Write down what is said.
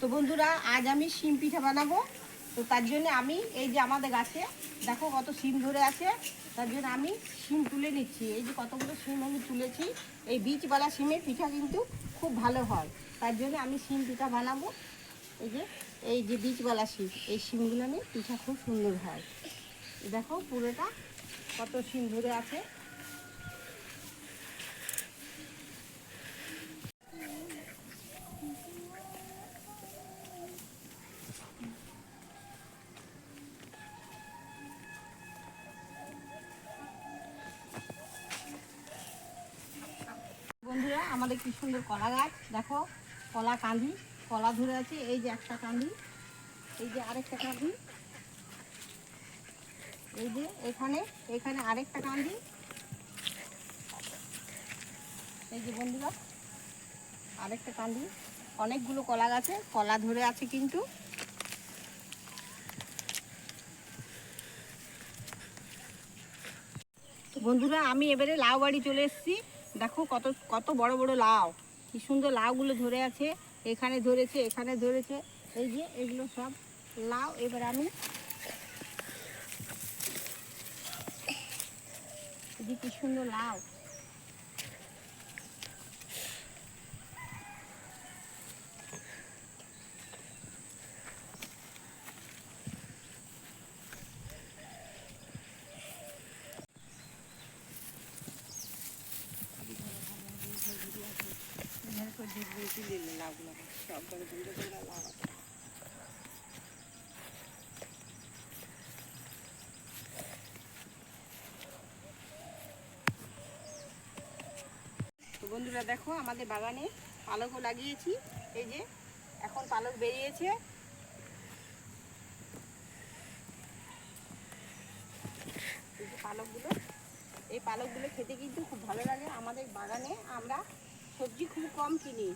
তো বন্ধুরা, আজ আমি শিম পিঠা বানাবো। তো তার জন্য আমি এই যে আমাদের গাছে, দেখো কত শিম ধরে আছে, তার জন্য আমি শিম তুলে নিচ্ছি। এই যে কতগুলো শিম আমি তুলেছি, এই বীজওয়ালা শিমের পিঠা কিন্তু খুব ভালো হয়। তার জন্য আমি শিম পিঠা বানাবো। এই যে এই যে বীজওয়ালা শিম, এই শিমগুলো আমি পিঠা খুব সুন্দর হয়। দেখো পুরোটা কত শিম ধরে আছে। বন্ধুরা, আমাদের কি সুন্দর কলা গাছ। দেখো, কলা কাঁদি কলা ধরে আছে, এই যে একটা কাঁদি এই যে আরেকটা কাঁদি এই যে এখানে এখানে আরেকটা কাঁদি এই যে বন্ধুরা, আরেকটা কাঁদি অনেকগুলো কলা গাছে, কলা ধরে আছে কিন্তু। বন্ধুরা, আমি এবারে লাউ বাড়ি চলে এসেছি। দেখো কত কত বড় বড় লাউ। কি সুন্দর লাউগুলো ধরে আছে। এখানে ধরেছে এখানে ধরেছে। এই যে, এগুলো সব লাউ। এবার আমি কি সুন্দর লাউ এখানে তো ঢিপ দিয়ে তুলে নিলে লাউগুলো সব করে তুলে তুলে লাউ আছে। বন্ধুরা দেখো, আমাদের বাগানে পালকও লাগিয়েছি। এই যে, এখন পালক বেরিয়েছে। পালকগুলো, এই পালকগুলো খেতে কিন্তু খুব ভালো লাগে আমাদের বাগানে। আমরা সবজি খুব কম কিনি।